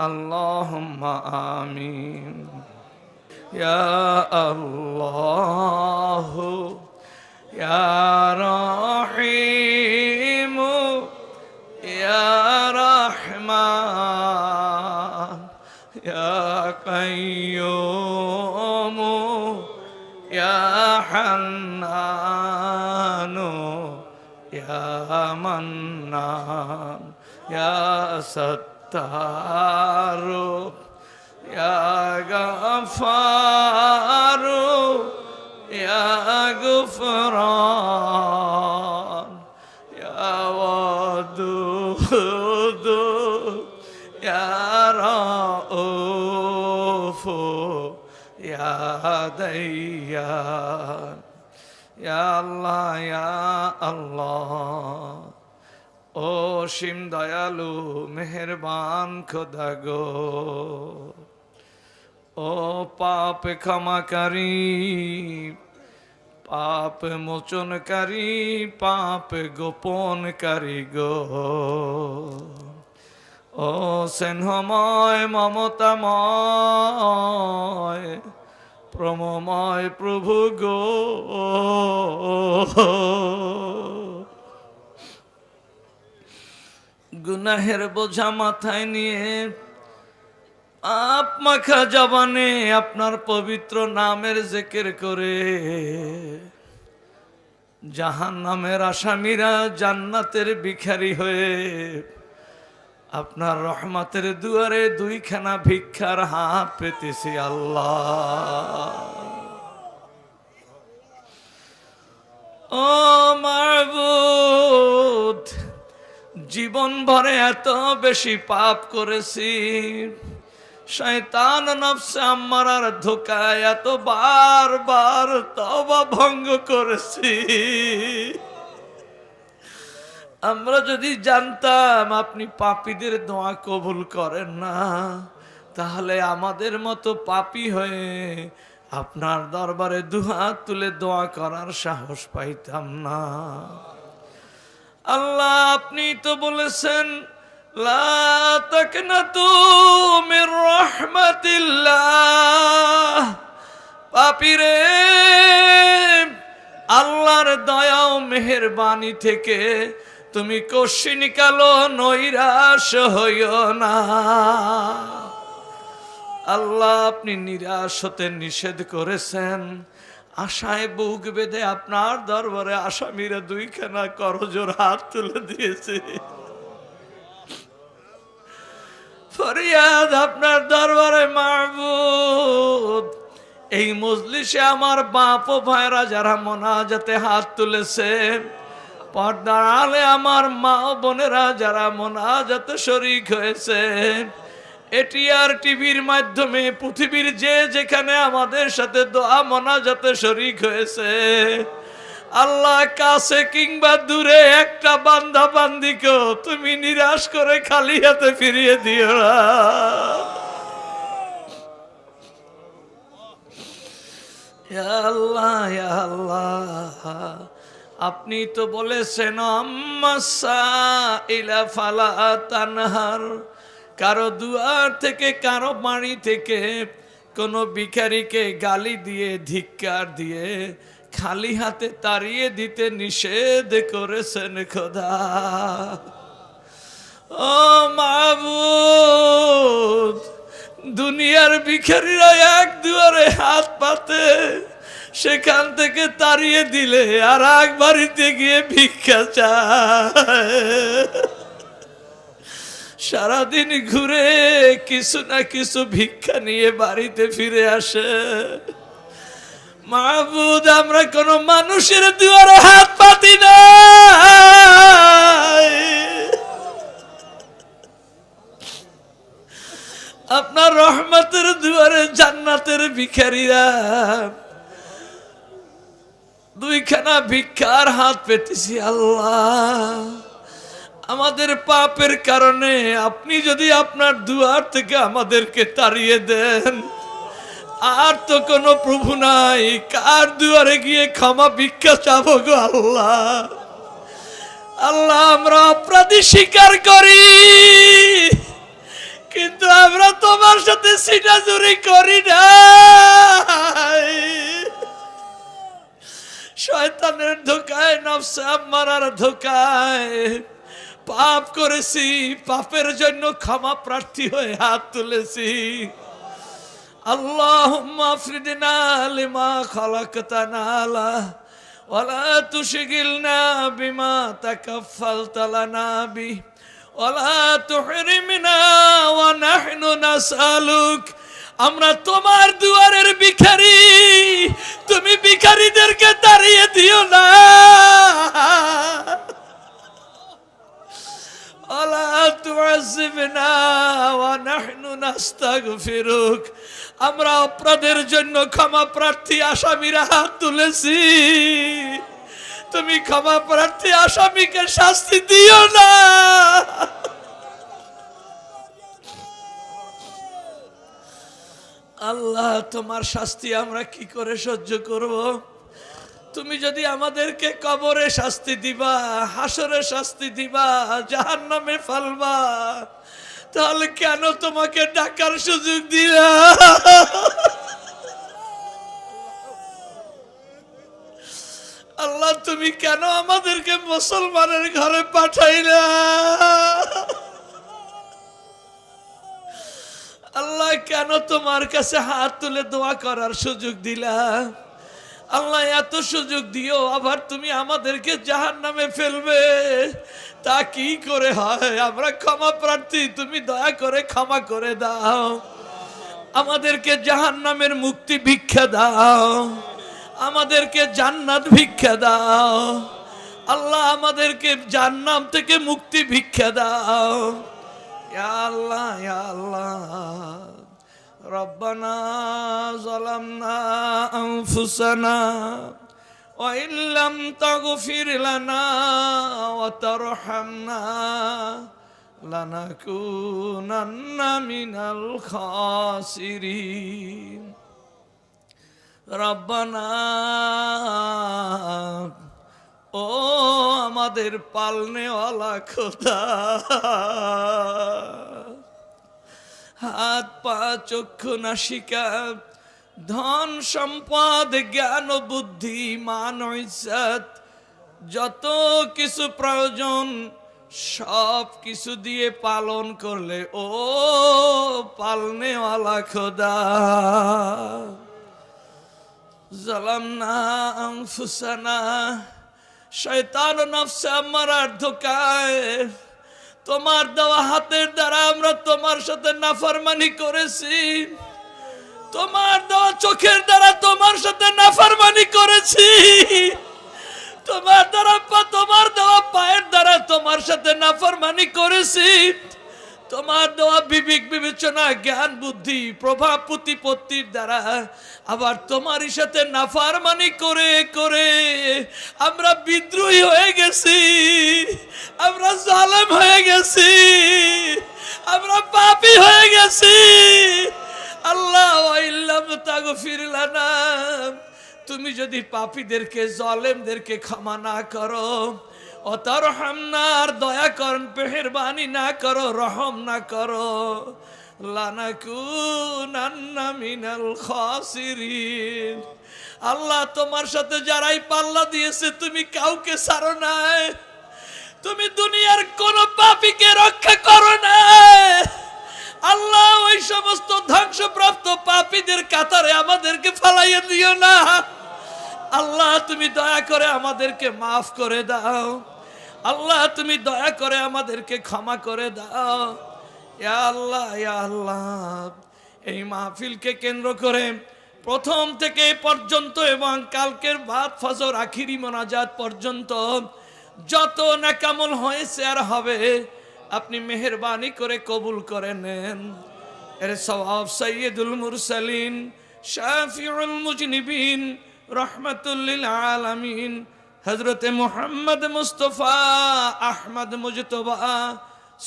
اللهم آمين. يا الله يا رحيم يا رحمن يا قيوم يا حنان يا منان يا ستار يا غفار يا غفران يا ودود يا رؤوف يا ديان يا الله يا الله ও সিম দয়ালু, মেহেরবান খোদা গো। ও পাপ ক্ষমাকারী, পাপ মোচনকারী, পাপ গোপনকারী গো। ও স্নেহময়, মমতাময়, প্রমময় প্রভু গো। গুনাহের বোঝা মাথায় নিয়ে আপ মাখা জবানে আপনার পবিত্র নামের জেকের করে। জাহান নামের আসামিরা জান্নাতের ভিখারি হয়ে আপনার রহমতের দুয়ারে দুইখানা ভিক্ষার হাত পেতেছি আল্লাহ। ও মারবুদ জীবন ভরে এত বেশি পাপ করেছি। শয়তান নফসে আমার আর ধোকায় এত বার বার তবা ভঙ্গ করেছি। আমরা যদি জানতাম আপনি পাপীদের দোয়া কবুল করেন না, তাহলে আমাদের মতো পাপী হয়ে আপনার দরবারে দুহাত তুলে দোয়া করার সাহস পাইতাম না। আল্লাহ আপনি তো বলেছেন, লা পাপিরে, আল্লাহর দয়া ও মেহেরবানি থেকে তুমি কষি নিকালো নৈরাশ হইও না। আল্লাহ আপনি নিরাশ হতে নিষেধ করেছেন আশায় বুক বেঁধে আপনার দরবারে আসামিরা দুইখানা করজোর হাত তুলে দিয়েছে। ফরিয়াদ আপনার দরবারে মাহবুদ এই মজলিসে আমার বাপ ও ভাইরা যারা মোনাজাতে হাত তুলেছে, পর্দার আলে আমার মা ও বোনেরা যারা মোনাজাতে শরিক হয়েছে এটি আর টিভির মাধ্যমে পৃথিবীর যে যেখানে আমাদের সাথে দোয়া মোনাজাতে শরিক হয়েছে, আল্লাহ কাছে কিংবা দূরে একটা বান্দা বান্দিকেও তুমি নিরাশ করে খালি হাতে ফিরিয়ে দিও না। আল্লাহ আল্লাহ। আপনি তো বলেছেন আম্মাসা ইলা ফালা তানহার। কারও দুয়ার থেকে, কারও বাড়ি থেকে কোনো ভিখারিকে গালি দিয়ে, ধিক্কার দিয়ে খালি হাতে তাড়িয়ে দিতে নিষেধ করেছেন খোদা। ও মাবুদ দুনিয়ার ভিখারিরা এক দুয়ারে হাত পাতে, সেখান থেকে তাড়িয়ে দিলে আর এক বাড়িতে গিয়ে ভিক্ষা চায়। সারাদিন ঘুরে কিছু না কিছু ভিক্ষা নিয়ে বাড়িতে ফিরে আসে। মাহবুদ আমরা কোন মানুষের দুয়ারে হাত পাতি না আপনার রহমতের দুয়ারে জান্নাতের ভিখারিরা দুইখানা ভিক্ষার হাত পেতেছি আল্লাহ। আমাদের পাপের কারণে আপনি যদি আপনার দুয়ার থেকে আমাদেরকে তাড়িয়ে দেন, আর তো কোনো প্রভু নাই। কার দুয়ারে গিয়ে ক্ষমা ভিক্ষা চাবো গো আল্লাহ? আল্লাহ, আমরা অপরাধী স্বীকার করি, কিন্তু আমরা তোমার সাথে সিটা চুরি করি না শয়তানের ধোকায়, নফসে মারার ধোকায়। পাপ করেছি পাপের জন্য ক্ষমা প্রার্থী হয়ে হাত তুলেছি اللهم افردنا لما خلقتنا له ولا تشغلنا بما تكفلت لنا به ولا تحرمنا ونحن نسألك আমরা তোমার দুয়ারের ভিখারি তুমি ভিখারিদেরকে দাঁড়িয়ে দিও না আমরা অপরাধের জন্য ক্ষমা প্রার্থী আসামিরা হাত তুলেছি। তুমি ক্ষমা প্রার্থী আসামিকে শাস্তি দিও না। আল্লাহ, তোমার শাস্তি আমরা কি করে সহ্য করব? তুমি যদি আমাদেরকে কবরে শাস্তি দিবা, হাসরে শাস্তি দিবা জাহান নামে ফালবা, তাহলে কেন তোমাকে ডাকার সুযোগ দিলা? আল্লাহ, তুমি কেন আমাদেরকে মুসলমানের ঘরে পাঠাইলা? আল্লাহ, কেন তোমার কাছে হাত তুলে দোয়া করার সুযোগ দিলা? আল্লাহ এত সুযোগ দিও, আবার তুমি আমাদেরকে জাহান নামে ফেলবে। তা কি করে হয়? আমরা ক্ষমা প্রার্থী, তুমি দয়া করে ক্ষমা করে দাও। আমাদেরকে জাহান নামের মুক্তি ভিক্ষা দাও। আমাদেরকে জান্নাত ভিক্ষা দাও। আল্লাহ আমাদেরকে জান্নাম থেকে মুক্তি ভিক্ষা দাও। আল্লাহ আল্লাহ। ربنا ظلمنا أنفسنا وإن لم تغفر لنا وترحمنا لنكونن من الخاسرين ربنا ও আমাদের পালনেওয়ালা খোদা হাত, পা চক্ষু নাসিকা, ধন, সম্পদ, জ্ঞান, বুদ্ধি, মান, ইজ্জত, যত কিছু প্রয়োজন, সব কিছু দিয়ে পালন করলে, ও পালনেওয়ালা খোদা। জালামনা আনফুসানা, শয়তান নফসে আমার ধোকায়। তোমার দেওয়া হাতের দ্বারা আমরা তোমার সাথে নাফারমানি করেছি। তোমার দেওয়া চোখের দ্বারা তোমার সাথে নাফরমানি করেছি। তোমার দ্বারা তোমার দেওয়া পায়ের দ্বারা তোমার সাথে নাফারমানি করেছি। তোমার দেওয়া বিবেক বিবেচনা, জ্ঞান, বুদ্ধি, প্রভাব, প্রতিপত্তির দ্বারা আবার তোমারই সাথে নাফারমানি করে করে আমরা বিদ্রোহী হয়ে গেছি। গেছি। আমরা পাপি হয়ে গেছি। আল্লাহ তুমি যদি পাপীদেরকে, জলেমদেরকে ক্ষমা না করো অতর হামনার দয়া করন পেহেরবানি না করো, রহম না করো আল্লাহ তোমার সাথে যারাই পাল্লা দিয়েছে, তুমি কাউকে সারো নাই। তুমি দুনিয়ার কোন পাপীকে রক্ষা করো না। আল্লাহ ওই সমস্ত ধ্বংসপ্রাপ্ত পাপীদের কাতারে আমাদেরকে ফালাইয়া দিও না। আল্লাহ, তুমি দয়া করে আমাদেরকে মাফ করে দাও। আল্লাহ, তুমি দয়া করে আমাদেরকে ক্ষমা করে দাও। আল্লাহ আল্লাহ। এই মাহফিলকে কেন্দ্র করে প্রথম থেকে পর্যন্ত এবং কালকের ভাত, ফজর, আখিরি, মোনাজাত পর্যন্ত যত নাকামল হয়েছে আর হবে, আপনি মেহরবানি করে কবুল করে নেন। এর সওয়াব সৈয়দুল মুরসালিন, শাফিউল মুজনিবিন রহমতুল্লিল আলামিন। হজরতে মোহাম্মদ মুস্তফা আহমদ মুজতবা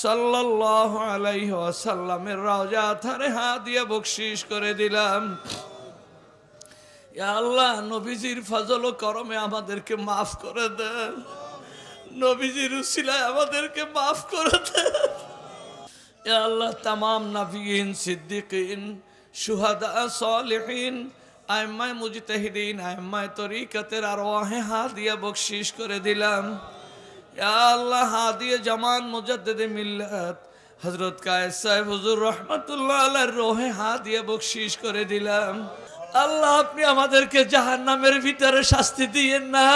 সাল্লাল্লাহু আলাইহি ওয়াসাল্লামের রওজা থারে হাত দিয়ে বকশিস করে দিলাম। আল্লাহ, নবীজির ফজল ও করমে আমাদেরকে মাফ করে দেন। নবীজির উসিলায় আমাদেরকে মাফ করে দেন। আল্লাহ, তামাম নাবিয়িন, সিদ্দিকিন সুহাদা সালেহিন, আইম্মায় মুজতাহিদিন, আইম্মায় তরিকাতের আর ওয়াহে হাদিয়া বকশিস করে দিলাম। আল্লাহ, হাদিয়া জামান মুজাদ্দিদে মিল্লাত, হযরত কায়েস সাহেব হুজুর রহমাতুল্লাহ আলাইহির রোহে হাদিয়া বকশিস করে দিলাম। আল্লাহ, আপনি আমাদেরকে জাহান্নামের ভিতরে শাস্তি দিয়েন না।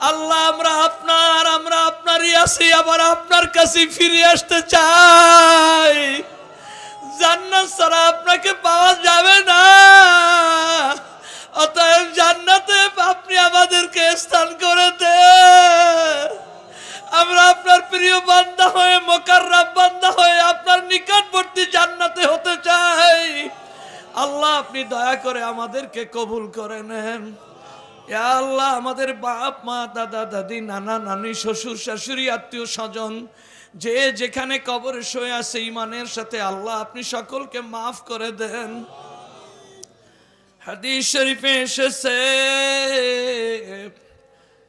আল্লাহ, আমরা আপনার, আমরা আপনারই আছি, আবার আপনার কাছে ফিরে আসতে চাই। জান্নাত ছাড়া আপনাকে পাওয়া যাবে না। অতএব জান্নাতে আপনি আমাদেরকে স্থান করে দে। আমরা আপনার প্রিয় বান্দা হয়ে মোকাররাব বান্দা হয়ে আপনার নিকটবর্তী জান্নাতে হতে চাই। আল্লাহ, আপনি দয়া করে আমাদেরকে কবুল করে নেন। আল্লাহ, আমাদের বাপ, মা, দাদা, দাদি, নানা, নানি, শ্বশুর, শাশুড়ি, আত্মীয়, স্বজন, যে যেখানে কবরে শুয়ে আছে ইমানের সাথে আল্লাহ আপনি সকলকে মাফ করে দেন। হাদিস শরীফে এসেছে,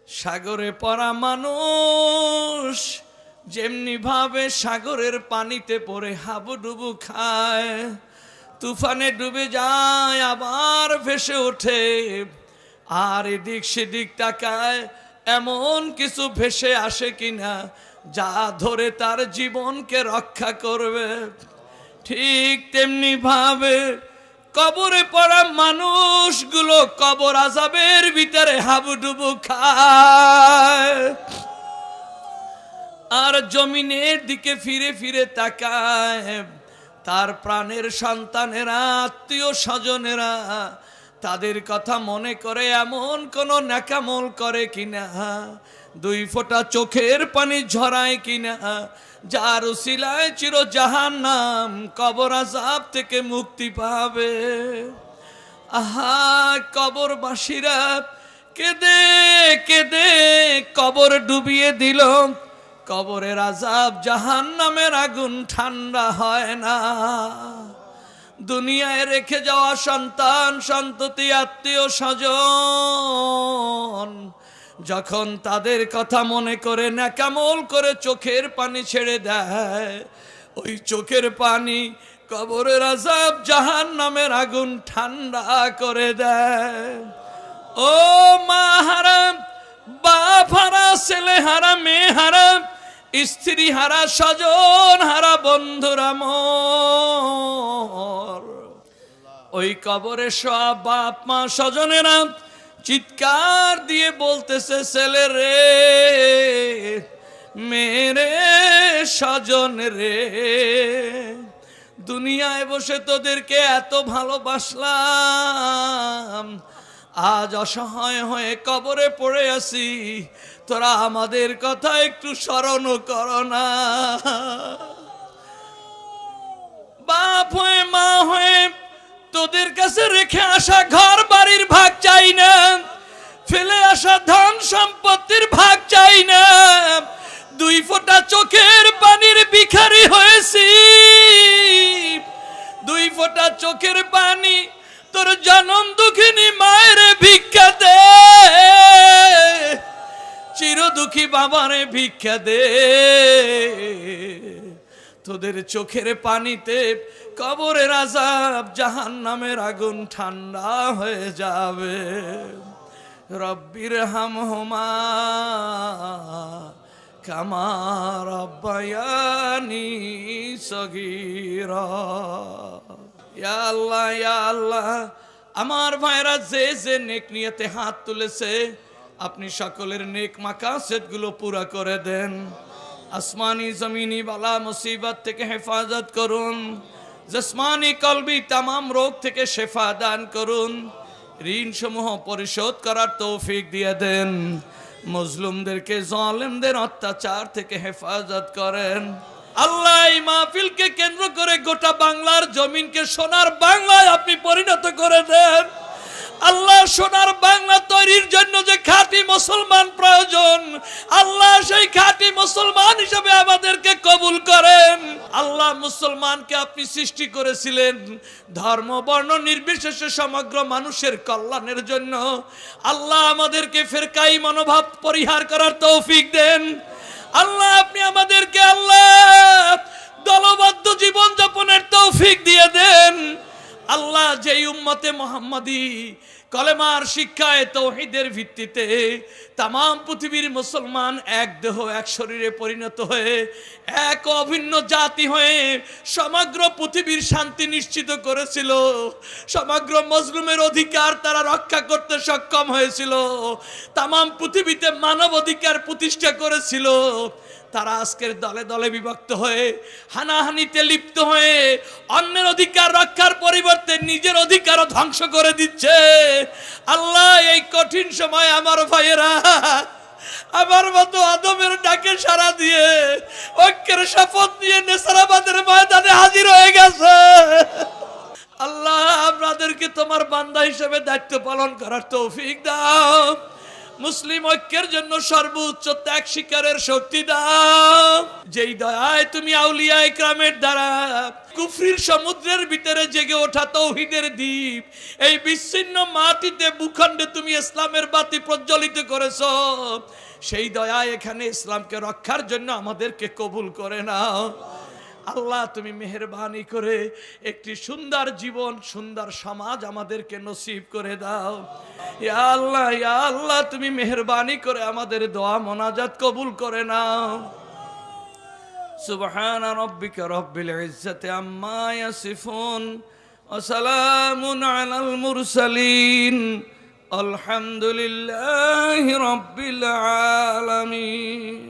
সাগরে পড়া মানুষ যেমনি ভাবে সাগরের পানিতে পড়ে হাবুডুবু খায়, তুফানে ডুবে যায়, আবার ভেসে ওঠে। আর এদিক সেদিক তাকায় এমন কিছু ভেসে আসে কিনা, যা ধরে তার জীবনকে রক্ষা করবে। ঠিক তেমনি ভাবে কবরে পড়া মানুষগুলো কবর আজাবের ভিতরে হাবুডুবু খায়। আর জমিনের দিকে ফিরে ফিরে তাকায় তার প্রাণের সন্তানেরা, আত্মীয় স্বজনেরা তাদের কথা মনে করে এমন কোন ন্যাকামল করে কিনা? দুই ফোঁটা চোখের পানি ঝরায় কিনা? যার উসিলায় চির জাহান নাম কবর আজাব থেকে মুক্তি পাবে। আহা, কবরবাসীরা কেঁদে কেঁদে কবর ডুবিয়ে দিল। কবরের আজাব জাহান নামের আগুন ঠান্ডা হয় না। দুনিয়ায় রেখে যাওয়া সন্তান, সন্ততি, আত্মীয়, স্বজন, যখন তাদের কথা মনে করে ন্যাকামল করে চোখের পানি ছেড়ে দেয়, ওই চোখের পানি কবরের আজাব জাহান নামের আগুন ঠান্ডা করে দেয়। ও মা হারাম, বাপ হারা, ছেলে হারা, মেয়ে হারা, স্ত্রী হারা, স্বজন হারা, বন্ধুরা মোর ওই কবরে সব বাপ মা স্বজনেরা চিৎকার দিয়ে বলতেছে, ছেলে রে, মেরে স্বজন রে, দুনিয়ায় বসে তোদেরকে এত ভালোবাসলাম। আজ অসহায় হয়ে কবরে পড়ে আছি, তোরা আমাদের কথা একটু স্মরণ কর না। বাপ হয়ে মা হয়ে তোদের কাছে রেখে আসা ঘর বাড়ির ভাগ চাই না। ফেলে আসা ধন সম্পত্তির ভাগ চাই না। দুই ফোঁটা চোখের পানির ভিখারি হয়েছি। দুই ফোঁটা চোখের পানি তোর জনম দুঃখিনী মায়ের ভিক্ষা দে। চির দুঃখী বাবারে ভিক্ষা দে। তোদের চোখের পানিতে কবরের আজাব জাহান নামের আগুন ঠান্ডা হয়ে যাবে। রব্বির হাম হোমা কামার রব্বায়ানি সগীরা। আল্লাহ আল্লাহ, আমার ভাইরা যে যে নেক নিয়তে হাত তুলেছে, আপনি সকলের নেক মাকা গুলো পুরা করে দেন। আসমানি জমিনি বালা মুসিবত থেকে হেফাজত করুন। জসমানি কলবি তামাম রোগ থেকে শেফা দান করুন। ঋণ সমূহ পরিশোধ করার তৌফিক দিয়ে দেন। মজলুমদেরকে জালেমদের অত্যাচার থেকে হেফাজত করেন। আল্লাহ এই মাহফিলকে কেন্দ্র করে গোটা বাংলার জমিনকে সোনার বাংলায় আপনি পরিণত করে দেন। আল্লাহ সোনার বাংলা তৈরির জন্য যে খাঁটি মুসলমান প্রয়োজন, আল্লাহ সেই খাঁটি মুসলমান হিসেবে আমাদেরকে কবুল করেন। আল্লাহ মুসলমানকে আপনি সৃষ্টি করেছিলেন ধর্ম, বর্ণ নির্বিশেষে সমগ্র মানুষের কল্যাণের জন্য। আল্লাহ আমাদেরকে ফেরকাই মনোভাব পরিহার করার তৌফিক দেন। আল্লাহ, আপনি আমাদেরকে আল্লাহ দলবদ্ধ জীবন যাপনের তৌফিক দিয়ে দেন। আল্লাহ যেই উম্মতে মোহাম্মদী কলেমার শিক্ষায়, তৌহিদের ভিত্তিতে তাম পৃথিবীর মুসলমান এক দেহ, এক শরীরে পরিণত হয়ে, এক অভিন্ন জাতি হয়ে সমগ্র পৃথিবীর শান্তি নিশ্চিত করেছিল। সমগ্র মজলুমের অধিকার তারা রক্ষা করতে সক্ষম হয়েছিল। তাম পৃথিবীতে মানব অধিকার প্রতিষ্ঠা করেছিল। তারা আজকের দলে দলে বিভক্ত হয়ে, হানাহানিতে লিপ্ত হয়ে, অন্যের অধিকার রক্ষার পরিবর্তে নিজের অধিকারও ধ্বংস করে দিচ্ছে। আল্লাহ, এই কঠিন সময় আমার ভাইয়েরা, আমার মতো আদমের ডাকে সারা দিয়ে, ঐক্যের শপথ নিয়ে নেসারাবাদের ময়দানে হাজির হয়ে গেছে। আল্লাহ, আপনাদেরকে তোমার বান্দা হিসেবে দায়িত্ব পালন করার তৌফিক দাও। মুসলিম ঐক্যের জন্য সর্বোচ্চ ত্যাগ শিকারের শক্তি দাও। যেই দয়ায় তুমি আউলিয়া ইকরামের দ্বারা কুফরির সমুদ্রের ভিতরে জেগে ওঠা তৌহিদের দ্বীপ, এই বিচ্ছিন্ন মাটিতে, ভূখণ্ডে তুমি ইসলামের বাতি প্রজ্বলিত করেছ। সেই দয়ায় এখানে ইসলামকে রক্ষার জন্য আমাদেরকে কবুল করে নাও। আল্লাহ তুমি মেহরবানি করে একটি সুন্দর জীবন সুন্দর সমাজ আমাদেরকে নসিব করে দাও ইয়া আল্লাহ ইয়া আল্লাহ তুমি মেহরবানি করে আমাদের দোয়া মোনাজাত কবুল করে নাও সুবহান রব্বিকা রব্বিল ইজ্জাতি আম্মা ইয়াসিফুন وسلام على المرسلين الحمد لله رب العالمين